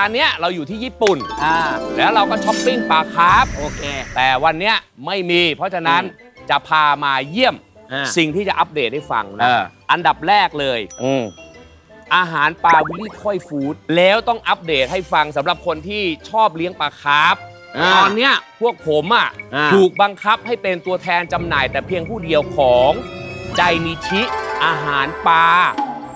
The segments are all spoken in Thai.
าห์เนี้ยเราอยู่ที่ญี่ปุ่น อ่า แล้วเราก็ช้อปปิ้งปลาคาร์ฟโอเค แต่วันเนี้ยไม่มี เพราะฉะนั้นจะพามาเยี่ยมอ่าสิ่งที่จะอัปเดตให้ฟังนะเอออันดับแรกเลย อืม อาหารปลาวิลลี่ค่อยฟู้ดแล้วต้องอัปเดตให้ฟังสำหรับคนที่ชอบเลี้ยงปลาคาร์ฟอ่าตอนเนี้ยพวกผมอะอ่า ถูกบังคับให้เป็นตัวแทนจำหน่ายแต่เพียงผู้เดียวของไดนิชิอาหารปลา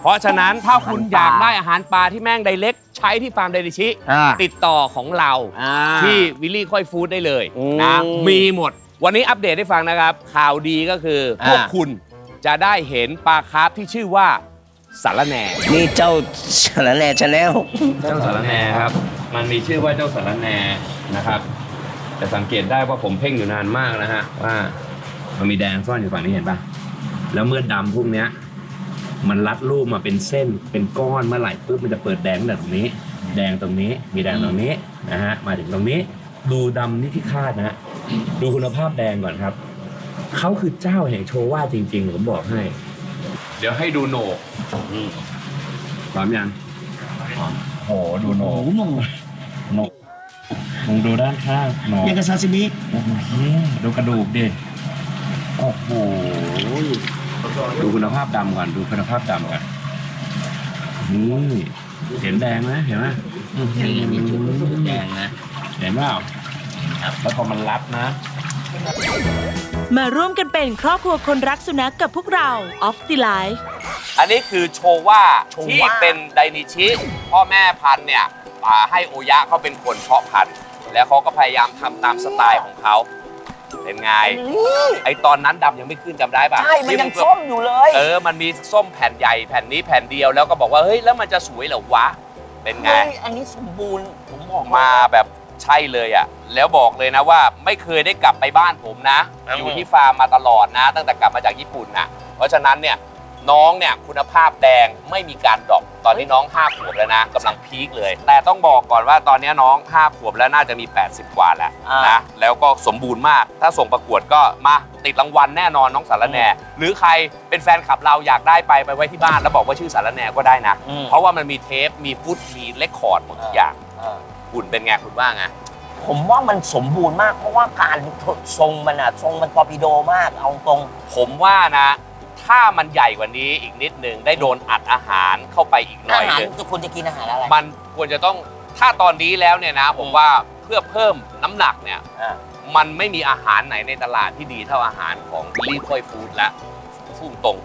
เพราะฉะนั้นถ้าคุณอยากได้อาหารปลาที่แม่งไดเล็กใช้ที่ฟาร์มไดนิชิ อ่า ติดต่อของเรา อ่า ที่วิลลี่ค่อยฟู้ดได้เลยอืมนะมีหมด วันนี้อัปเดตให้ฟังนะครับ ข่าวดีก็คือพวกอ่าคุณจะได้เห็นปลาคาร์ฟที่ชื่อว่าสารแหน่นี่เจ้าชาแนลชาแนลเจ้าสารแหน่ครับ มันมีชื่อว่าเจ้าสารแหน่นะครับจะสังเกตได้ว่าผมเพ่งอยู่นานมากนะฮะว่ามันมีแดงซ่อนอยู่ฝั่งนี้เห็นปะแล้วเมื่อดำพวกเนี้ย มันรัดรูปมาเป็นเส้นเป็นก้อนเมื่อไหร่ปุ๊บมันจะเปิดแดงตั้งแต่ตรงนี้ แดงตรงนี้ มีแดงตรงนี้นะฮะ มาถึงตรงนี้ ดูดำนี่ที่คาดนะฮะดูคุณภาพแดงก่อนครับ เขาคือเจ้าแห่งโชว่าจริง ๆ ผมบอกให้ เดี๋ยวให้ดูโหนกพร้อมยังโหดูโหนกหนูโหนกมึงดูด้านข้างโหนกยังกับซาซิมิดูกระดูกดิโอ้โหดูคุณภาพดำก่อน ดูคุณภาพดำก่อนนี่ เห็นแดงไหมเห็นไหมนี่มีจุดแดงนะ เห็นเปล่าแล้วพอมันรัดนะ มาร่วมกันเป็นครอบครัวคนรักสุนัขกับพวกเรา Off the Life อันนี้คือโชว่าโชว่าที่เป็นไดนิชิ พ่อแม่พันธุ์เนี่ยอ่าให้โอยะเขาเป็นคนเพาะพันธุ์แล้วเขาก็พยายามทำตามสไตล์ของเขา เป็นไงไอตอนนั้นดำยังไม่ขึ้นจำได้ปะใช่มันยังส้มอยู่เลย เออ มันมีส้มแผ่นใหญ่แผ่นนี้แผ่นเดียวแล้วก็บอกว่าเฮ้ยแล้วมันจะสวยเหรอวะ เป็นไง เฮ้ยอันนี้สมบูรณ์ผมบอกมาแบบใช่เลยอะ่ะแล้วบอกเลยนะว่าไม่เคยได้กลับไปบ้านผมนะอยู่ที่ฟาร์มมาตลอดนะ ตั้งแต่กลับมาจากญี่ปุ่นนะเพราะฉะนั้นเนี่ย น้องเนี่ยคุณภาพแดงไม่มีการดรอปตอนนี้น้อง 5 ขวบแล้วนะกำลังพีคเลย แต่ต้องบอกก่อนว่าตอนนี้น้อง 5 ขวบแล้วน่าจะมี 80 กว่าแล้วนะแล้วก็สมบูรณ์มาก ถ้าส่งประกวดก็มาติดรางวัลแน่นอนน้องสารแหน่หรือใครเป็นแฟนคลับเราอยากได้ไปไปไว้ที่บ้าน แล้วบอกว่าชื่อสารแหน่ก็ได้นะ อืม เพราะว่ามันมีเทปมีฟุตมีเลคคอร์ดหมดทุกอย่างเออคุณเป็นไงคุณว่าไง ผมว่ามันสมบูรณ์มาก เพราะว่าการทรงมันอะทรงมันตอร์ปิโดมากเอาตรง ผมว่านะ ถ้ามันใหญ่กว่านี้อีกนิดนึงได้โดนอัดอาหารเข้าไปอีกหน่อาอยหารนึงจะควรจะกินอาหารอะไร มันควรจะต้องถ้าตอนนี้แล้วเนี่ยนะผมว่าเพื่อเพิ่มน้ำหนักเนี่ยอ่า มันไม่มีอาหารไหนในตลาดที่ดีเท่าอาหารของบิลลี่คอยฟู้ดและพุ่งตรง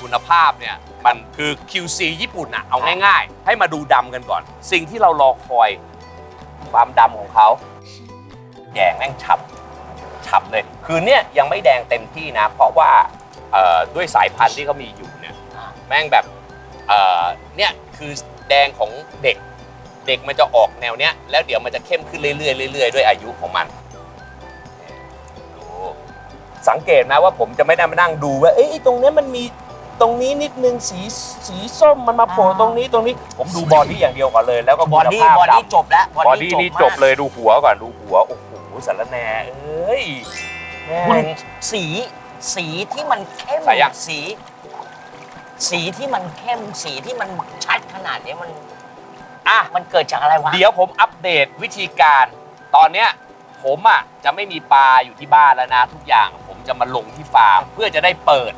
คุณภาพเนี่ยมันคือ QC ญี่ปุ่นอะเอาง่ายๆ ให้มาดูดำกันก่อน สิ่งที่เรารอคอยความดำของเขาแดงแม่งฉ่ำฉ่ำเลย คือเนี่ยยังไม่แดงเต็มที่นะ เพราะว่า เอ่อด้วยสายพันธุ์ที่เขามีอยู่เนี่ยอ่าแม่งแบบเอ่อเนี่ยคือแดงของเด็ก เด็กมันจะออกแนวเนี้ยแล้วเดี๋ยวมันจะเข้มขึ้นเรื่อยๆเรื่อยๆด้วยอายุของมันดูสังเกตนะว่าผมจะไม่ได้มานั่งดูว่าเอ้ยตรงเนี้ยมันมีตรงนี้นิดนึงสีสีส้มมันมาโผล่ตรงนี้ตรงนี้ผมดูบอดี้อย่างเดียวก่อนเลย แล้วก็บอดี้คุณภาพบอดี้ดำจบแล้วบอดี้นี่จบมากเลยดูหัวก่อนดูหัวโอ้โหสารแหน่เอ้ยแม่คุณงสี สีที่มันเข้มใส่ยัง สี สีที่มันเข้มสีที่มันชัดขนาดนี้มันอะ มันเกิดจากอะไรวะเดี๋ยวผมอัปเดตวิธีการ ตอนเนี้ยผมอะจะไม่มีปลาอยู่ที่บ้านแล้วนะ ทุกอย่างผมจะมาลงที่ฟาร์มเพื่อจะได้เปิด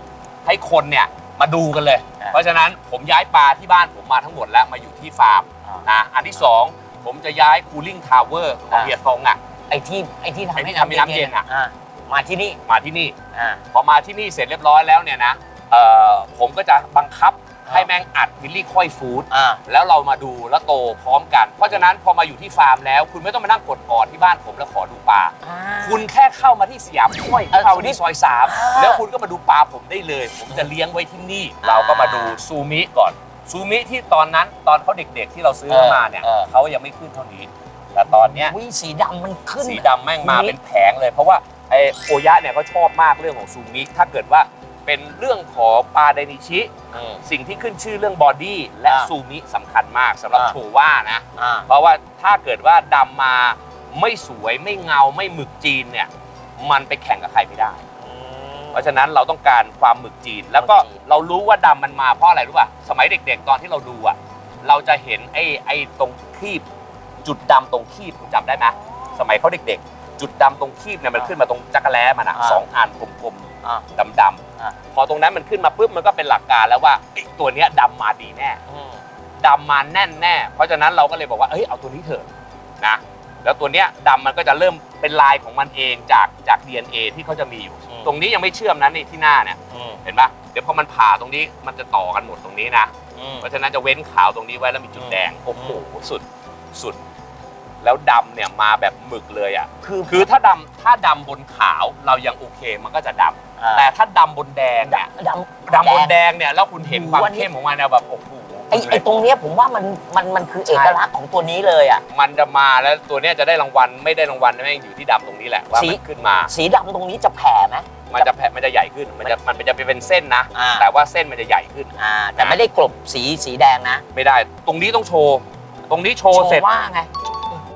ให้คนเนี่ยมาดูกันเลยอ่าเพราะฉะนั้นผมย้ายปลาที่บ้านผมมาทั้งหมดแล้วมาอยู่ที่ฟาร์มอ่านนะอันที่สองผมจะย้ายคูลิ่งทาวเวอร์ของอ่าเฮียทงอะ ไอ้ที่ไอ้ที่ทำไอ้ที่ให้ทำให้น้ำเย็นอะ อ่า มาที่นี่มาที่นี่ อ่า พอมาที่นี่เสร็จเรียบร้อยแล้วเนี่ยนะเอ่อผมก็จะบังคับอ่าให้แม่งอัดวิลลี่ค่อยฟู้ดอ่า แล้วเรามาดูแล้วโตพร้อมกัน เพราะฉะนั้นพอมาอยู่ที่ฟาร์มแล้ว คุณไม่ต้องมานั่งกดออดที่บ้านผมแล้วขอดูปลา คุณแค่เข้ามาที่สยามห้วยเออเข้ามาที่ซอยสามอ่า แล้วคุณก็มาดูปลาผมได้เลย ผมจะเลี้ยงไว้ที่นี่ เราก็มาดูซูมิก่อน ซูมิที่ตอนนั้นตอนเขาเด็กๆ ที่เราซื้อมาเนี่ยเออเขายังไม่ขึ้นเท่านี้ แต่ตอนเนี้ยวิสีดำมันขึ้น สีดำแม่งมาเป็นแผงเลย เพราะว่า ไอโอยะเนี่ยเขาชอบมากเรื่องของซูมิถ้าเกิดว่าเป็นเรื่องของปลาไดนิชิ อืม สิ่งที่ขึ้นชื่อเรื่องบอดี้และอ่าซูมิสำคัญมากสำหรับอ่า โชว่านะ อ่า เพราะว่าถ้าเกิดว่าดำมาไม่สวยไม่เงาไม่หมึกจีนเนี่ยมันไปแข่งกับใครไม่ได้ เพราะฉะนั้นเราต้องการความหมึกจีน แล้วก็หมึกจีน เรารู้ว่าดำมันมาเพราะอะไรรู้ป่ะสมัยเด็ก ๆ ตอนที่เราดูอะเราจะเห็นไอ้ไอ้ตรงครีบจุดดำตรงคีบคุณจำได้ไหมสมัยเขาเด็กๆ จุดดำตรงคีบเนี่ยมันขึ้นมาตรงจักรแล้มันอะอ่า สองอันกลมอ่า ๆดำอ่า ๆพอตรงนั้นมันขึ้นมาปุ๊บมันก็เป็นหลักการแล้วว่าไอ้ตัวเนี้ยดำมาดีแน่ อืม ดำมาแน่นแน่เพราะฉะนั้นเราก็เลยบอกว่า เอ้ย เอาตัวนี้เถอะนะ แล้วตัวเนี้ยดำมันก็จะเริ่มเป็นลายของมันเองจากจาก DNA ที่เขาจะมีอยู่ อืม ตรงนี้ยังไม่เชื่อมนะนี่ที่หน้าเนี่ย อืมเห็นปะเดี๋ยวพอมันผ่าตรงนี้มันจะต่อกันหมดตรงนี้นะ อืม เพราะฉะนั้นจะเว้นขาวตรงนี้ไว้แล้วมีจุดแดง โอ้โห สุด สุด แล้วดำเนี่ยมาแบบหมึกเลยอะคือคือถ้าดำถ้าดำบนขาวเรายังโอเคมันก็จะดำอ่าแต่ถ้าดำบนแดงเนี่ยดำดำบนแดงเนี่ยแล้วคุณเห็นความวันนี้เข้มของมันเนี่ยแบบโอ้โห ไอ้ไอ้ตรงเนี้ยผมว่ามันมันมันคือเอกลักษณ์ของตัวนี้เลยอะ มันจะมาแล้วตัวเนี้ยจะได้รางวัลไม่ได้รางวัลแม่งอยู่ที่ดำตรงนี้แหละว่าสี มันขึ้นมา สีดำตรงนี้จะแผ่ไหม มันจะแผ่มันจะใหญ่ขึ้น มันจะมันจะเป็นเส้นนะ อ่า แต่ว่าเส้นมันจะใหญ่ขึ้น อ่า แต่ไม่ได้กลบสีสีแดงนะไม่ได้ ตรงนี้ต้องโชว์ ตรงนี้โชว์เสร็จ ว่าไง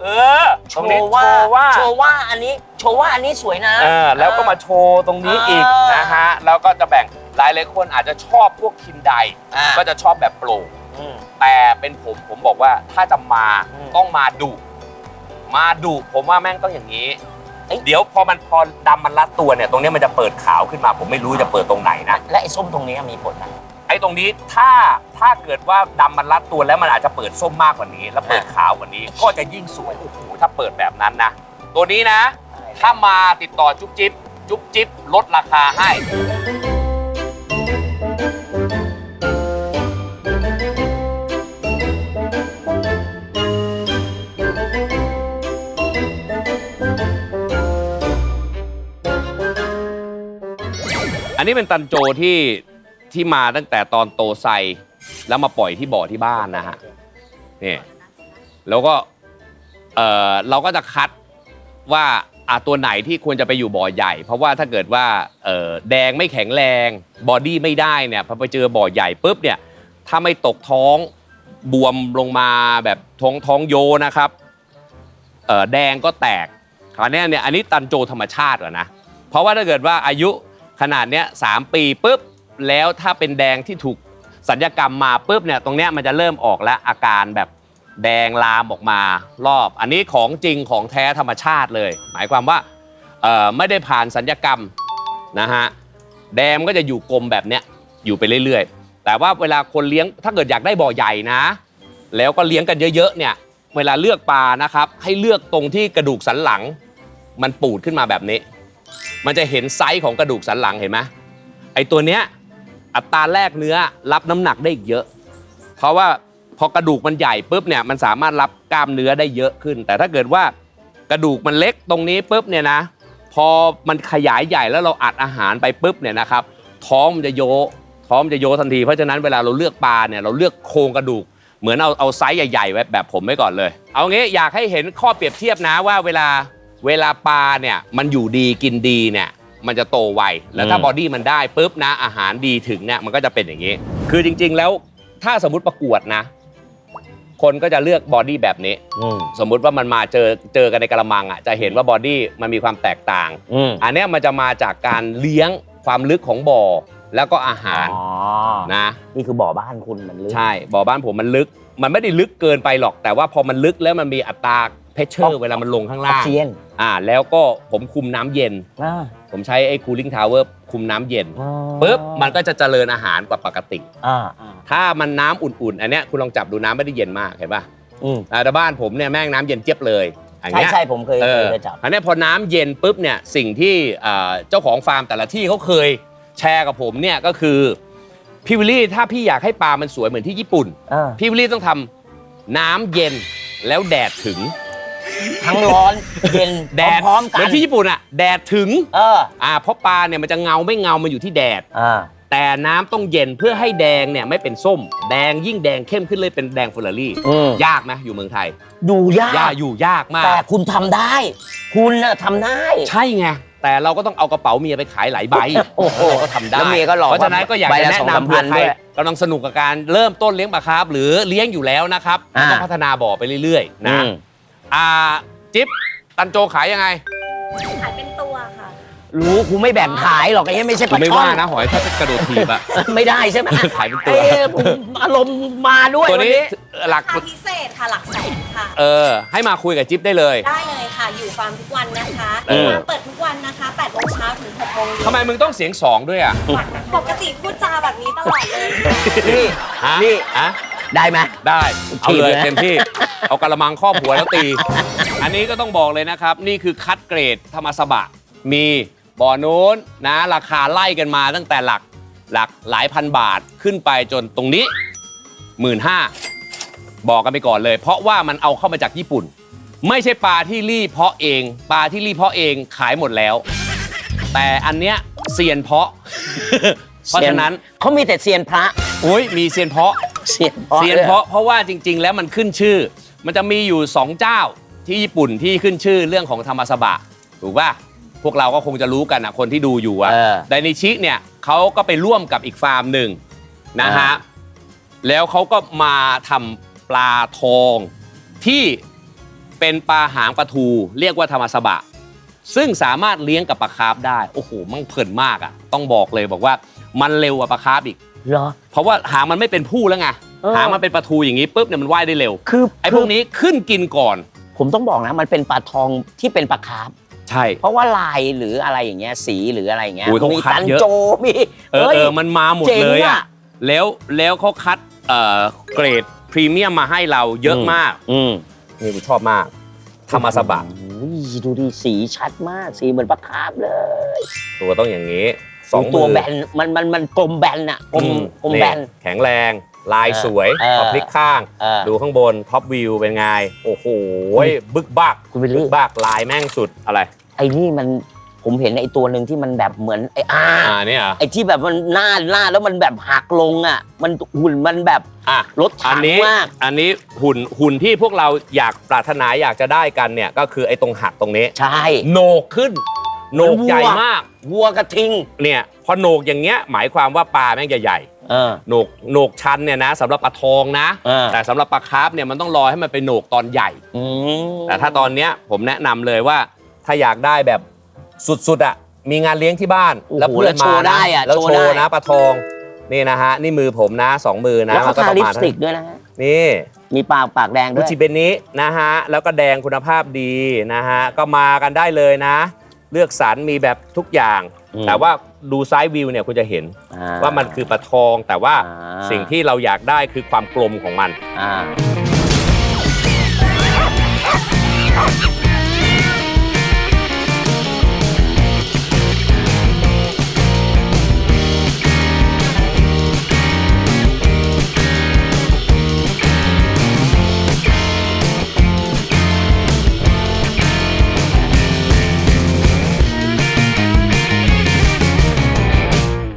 เออโชตรงนี้ว์โชว่าว์ว่า โชว์ว่าอันนี้โชว์ว่าอันนี้สวยนะ เออแล้วก็มาโชว์ตรงนี้อีกอ่าน นะฮะ แล้วก็จะแบ่งหลายหลายๆคนอาจจะชอบพวกคินไดอ่าก็จะชอบแบบโปร่งอืม แต่เป็นผมผมบอกว่าถ้าจะมาอืมต้องมาดุมาดุผมว่าแม่งต้องอย่างนี้ เอ้ย เดี๋ยวพอมันพอดำมันรัดตัวเนี่ย ตรงเนี้ยมันจะเปิดขาวขึ้นมา ผมไม่รู้จะเปิดตรงไหนนะ และไอ้ส้มตรงนี้มีผลนะ ไอ้ตรงนี้ถ้าถ้าเกิดว่าดำมันรัดตัวแล้วมันอาจจะเปิดส้มมากกว่านี้ แล้วเปิดขาวกว่านี้ ก็จะยิ่งสวยโอ้โหถ้าเปิดแบบนั้นนะ ตัวนี้นะ ถ้ามาติดต่อจุ๊บจิ๊บจุ๊บจิ๊บลดราคาให้ อันนี้เป็นตันโจที่ ที่มาตั้งแต่ตอนโตไซแล้วมาปล่อยที่บ่อที่บ้านนะฮะนี่แล้วก็เออเราก็จะคัดว่าอะตัวไหนที่ควรจะไปอยู่บ่อใหญ่ เพราะว่าถ้าเกิดว่าเออแดงไม่แข็งแรงบอดี้ไม่ได้เนี่ยพอไปเจอบ่อใหญ่ปุ๊บเนี่ยถ้าไม่ตกท้องบวมลงมาแบบท้องท้องโยนะครับเออแดงก็แตกคราวนี้เนี่ยอันนี้ตันโจธรรมชาติก่อนนะเพราะว่าถ้าเกิดว่าอายุขนาดเนี้ยสามปีปุ๊บ แล้วถ้าเป็นแดงที่ถูกสัญญกรรมมาปุ๊บเนี่ยตรงเนี้ยมันจะเริ่มออกแล้วอาการแบบแดงลามออกมารอบ อันนี้ของจริงของแท้ธรรมชาติเลย หมายความว่าเอ่อไม่ได้ผ่านสัญญกรรมนะฮะแดงมันก็จะอยู่กลมแบบเนี้ยอยู่ไปเรื่อยๆ แต่ว่าเวลาคนเลี้ยงถ้าเกิดอยากได้บ่อใหญ่นะ แล้วก็เลี้ยงกันเยอะๆเนี่ยเวลาเลือกปลานะครับให้เลือกตรงที่กระดูกสันหลัง มันปูดขึ้นมาแบบนี้ มันจะเห็นไซส์ของกระดูกสันหลังเห็นไหมไอตัวเนี้ย อัตราแรกเนื้อรับน้ำหนักได้อีกเยอะ เพราะว่าพอกระดูกมันใหญ่ปุ๊บเนี่ยมันสามารถรับกล้ามเนื้อได้เยอะขึ้น แต่ถ้าเกิดว่ากระดูกมันเล็กตรงนี้ปุ๊บเนี่ยนะพอมันขยายใหญ่แล้วเราอัดอาหารไปปุ๊บเนี่ยนะครับท้องมันจะโยท้องมันจะโยทันทีเพราะฉะนั้นเวลาเราเลือกปลาเนี่ยเราเลือกโครงกระดูกเหมือนเอาเอาไซส์ใหญ่ๆไว้แบบผมไว้ก่อนเลย เอางี้อยากให้เห็นข้อเปรียบเทียบนะว่าเวลาเวลาปลาเนี่ยมันอยู่ดีกินดีเนี่ย มันจะโตไวแล้วถ้าอืมบอดี้มันได้ปุ๊บนะอาหารดีถึงเนี่ยมันก็จะเป็นอย่างนี้ คือจริง ๆ แล้วถ้าสมมติประกวดนะ คนก็จะเลือกบอดี้แบบนี้ อืม สมมุติว่ามันมาเจอเจอกันในกระมังอะจะเห็นว่าบอดี้มันมีความแตกต่าง อืมอันเนี้ยมันจะมาจากการเลี้ยงความลึกของบ่อแล้วก็อาหารอ๋อนะ นี่คือบ่อบ้านคุณมันลึก ใช่บ่อบ้านผมมันลึก มันไม่ได้ลึกเกินไปหรอก แต่ว่าพอมันลึกแล้วมันมีอัตราเพชเชอออร์กเวลามันลงข้างออล่ากงซิเจนอ่าแล้วก็ผมคุมน้ำเย็น อ่า ผมใช้ไอ้ cooling tower คุมน้ำเย็นอ๋อปุ๊บมันก็จะเจริญอาหารกว่าปกติ อ่าอ่าถ้ามันน้ำอุ่นๆ อันเนี้ยคุณลองจับดูน้ำไม่ได้เย็นมากเห็นป่ะอืมอ่าแต่บ้านผมเนี่ยแม่งน้ำเย็นเจี๊ยบเลยอย่างใช่เงี้ย ใช่ผมเคยเอเคอ ยไปจับ อันเนี้ยพอน้ำเย็นปุ๊บเนี่ยสิ่งที่อ่าเจ้าของฟาร์มแต่ละที่เขาเคยแชร์กับผมเนี่ยก็คือพี่วิลลี่ถ้าพี่อยากให้ปลามันสวยเหมือนที่ญี่ปุ่น อ่า พี่วิลลี่ต้องทำน้ำเย็นแล้วแดดถึง ทั้งร้อนเย็นแดดพร้อมๆกัเหมืนอนที่ญี่ปุ่นอะแดดถึงเอออ่าเพราะปลาเนี่ยมันจะเงาไม่เงามันอยู่ที่แดด อ่าแต่น้ำต้องเย็นเพื่อให้แดงเนี่ยไม่เป็นส้ม แดงยิ่งแดงเข้มขึ้นเลยเป็นแดงเฟอร์รารี่ อืมยากไหมอยู่เมืองไทยดูยากยากอยู่ยากมากแต่คุณทำได้ คุณน่ะทำได้ ใช่ไง แต่เราก็ต้องเอากระเป๋าเมียไปขายหลายใบโอ้โหเราก็ทำได้แล้วเมียก็หลอกเพราะฉะนั้นก็อยากใบจะละแนะสองสามนำเพื่อพันใครด้วยกำลังสนุกกับการเริ่มต้นเลี้ยงปลาคาร์ฟหรือเลี้ยงอยู่แล้วนะครับอ่า ต้องพัฒนาบ่อไปเรื่อยๆนะ อืม อ่าจิ๊บตันโจขายยังไง ขายเป็นตัวค่ะ รู้กูไม่แบ่งขายหรอกไอ้เหี้ยไม่ใช่ปกูลาไม่ช่อว่านนะหอยถ้าจะกระโดดถีบอะ ไม่ได้ใช่ไหมขายเป็นตัวเอ้ยผมอารมณ์มาด้วยตัวนี้วันนี้ หลัก ราคาพิเศษค่ะหลักแสนค่ะ เออ ให้มาคุยกับจิ๊บได้เลยได้เลยค่ะ อยู่ฟาร์มทุกวันนะคะเออร้านเปิดทุกวันนะคะ8โมงเช้าถึง6โมงเย็นทำไมมึงต้องเสียงสองด้วยอะปกติพูดจาแบบนี้ตลอดเลย นี่ ฮะนี่ฮะ ได้ไหม ได้ เอาเลยถีบเลยเต็มที่ เอากระมังครอบหัวแล้วตี อันนี้ก็ต้องบอกเลยนะครับ นี่คือคัดเกรดธรรมสบะ มีบ่อนู้นนะ ราคาไล่กันมาตั้งแต่หลักหลักหลายพันบาทขึ้นไปจนตรงนี้หมื่นห้าบอกกันไปก่อนเลย เพราะว่ามันเอาเข้ามาจากญี่ปุ่น ไม่ใช่ปลาที่รี่เพาะเอง ปลาที่รี่เพาะเองขายหมดแล้ว แต่อันเนี้ยเซียนเพาะ เพราะฉะนั้น เขามีแต่เซียนพระ โอ้ยมีเซียนเพาะ เซียนพระเซียนเพราะเพราะว่าจริง ๆ แล้วมันขึ้นชื่อ มันจะมีอยู่2เจ้าที่ญี่ปุ่นที่ขึ้นชื่อเรื่องของธรรมสบะถูกป่ะพวกเราก็คงจะรู้กันนะคนที่ดูอยู่อะเออ ไดนิชิเนี่ยเขาก็ไปร่วมกับอีกฟาร์มหนึ่งนะฮะแล้วเขาก็มาทำปลาทองที่เป็นปลาหางปลาทู เรียกว่าธรรมสบะ ซึ่งสามารถเลี้ยงกับปลาคาร์ฟได้ โอ้โห มันเพลินมากอะต้องบอกเลยบอกว่ามันเร็วกว่าปลาคาร์ฟอีก เหรอ เพราะว่าหางมันไม่เป็นผู้แล้วไงเออ หางมันเป็นปลาทูอย่างนี้ปุ๊บเนี่ยมันว่ายได้เร็วคือไอ้พวกนี้ขึ้นกินก่อน ผมต้องบอกนะ มันเป็นปลาทองที่เป็นปลาคาร์ฟใช่ เพราะว่าลายหรืออะไรอย่างเงี้ยสีหรืออะไรอย่างเงี้ยโอ้ยเขามีคัดตันเยอะ โจมีเออฮ้ย เออมันมาหมดเจ๋งเลยอะอะแล้วแล้วเขาคัดเอ่อเกรดพรีเมียมมาให้เราเยอะมากอืมนี่กูชอบมากธรรมสบะโอ้ยดูดิสีชัดมากสีเหมือนปลาคาร์ฟเลย ตัวต้องอย่างนี้ สองตัวมือ แบนมันมันมันกลมแบนอะกลมอืมกลมแบน แข็งแรง ลายเออสวยเออ พอพลิกข้าง เออ ดูข้างบนท็อปวิวเป็นไง โอ้โหบึกบักคุณวิลลี่ บึกบักลายแม่งสุดอะไร ไอ้นี่มันผมเห็นไอ้ตัวหนึ่งที่มันแบบเหมือนไอ้อาอ่าเนี่ยเหรอไอ้ที่แบบมันหน้าหน้าแล้วมันแบบหักลงอะ มันหุ่นมันแบบอะ รถอัถันงนี้มาก อันนี้หุ่นหุ่นที่พวกเราอยากปรารถนาอยากจะได้กันเนี่ย ก็คือไอ้ตรงหักตรงนี้ใช่ โหนกขึ้น โหนกใหญ่มากวัวกระทิงเนี่ยพอโหนกอย่างเงี้ยหมายความว่าปลาแม่งจะใหญ่เออ โหนกโหนกชันเนี่ยนะสำหรับปลาทองนะเออแต่สำหรับปลาคาร์ฟเนี่ยมันต้องรอให้มันเป็นโหนกตอนใหญ่ อืมแต่ถ้าตอนเนี้ยผมแนะนำเลยว่าถ้าอยากได้แบบสุดๆอะมีงานเลี้ยงที่บ้านโอ้โหแล้วเพื่อนแล้วโชมาว์นะได้อะแล้วโชว์โชว์ได้ นะปลาทองนี่นะฮะนี่มือผมนะสองมือนะแล้วเขาก็ทาประลิปมาณสติกด้วยนะฮะนี่มีปากปากแดงด้กุวย จิเบนินะฮะแล้วก็แดงคุณภาพดีนะฮะก็มากันได้เลยนะ เลือกสารมีแบบทุกอย่างแต่ว่าดูซ้ายวิวเนี่ยคุณจะเห็นว่ามันคือปลาทอง แต่ว่าาสิ่งที่เราอยากได้คือความกลมของมัน อ่า